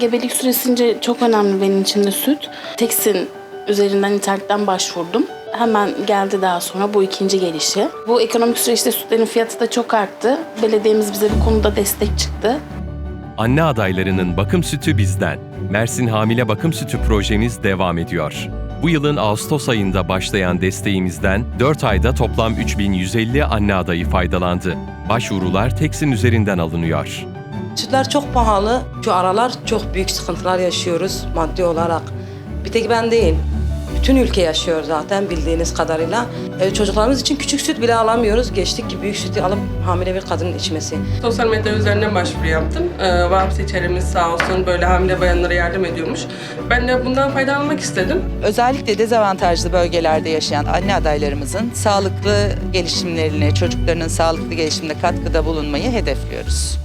Gebelik süresince çok önemli benim için de süt. Teksin üzerinden internetten başvurdum. Hemen geldi daha sonra bu ikinci gelişi. Bu ekonomik süreçte sütlerin fiyatı da çok arttı. Belediyemiz bize bu konuda destek çıktı. Anne adaylarının bakım sütü bizden. Mersin Hamile Bakım Sütü projemiz devam ediyor. Bu yılın Ağustos ayında başlayan desteğimizden 4 ayda toplam 3150 anne adayı faydalandı. Başvurular Teksin üzerinden alınıyor. Sütler çok pahalı. Şu aralar çok büyük sıkıntılar yaşıyoruz maddi olarak. Bir tek ben değil. Bütün ülke yaşıyor zaten bildiğiniz kadarıyla. E, çocuklarımız için küçük süt bile alamıyoruz. Geçtik ki büyük sütü alıp hamile bir kadının içmesi. Sosyal medya üzerinden başvuru yaptım. Ee, VAP seçerimiz sağ olsun böyle hamile bayanlara yardım ediyormuş. Ben de bundan faydalanmak istedim. Özellikle dezavantajlı bölgelerde yaşayan anne adaylarımızın sağlıklı gelişimlerine, çocuklarının sağlıklı gelişimine katkıda bulunmayı hedefliyoruz.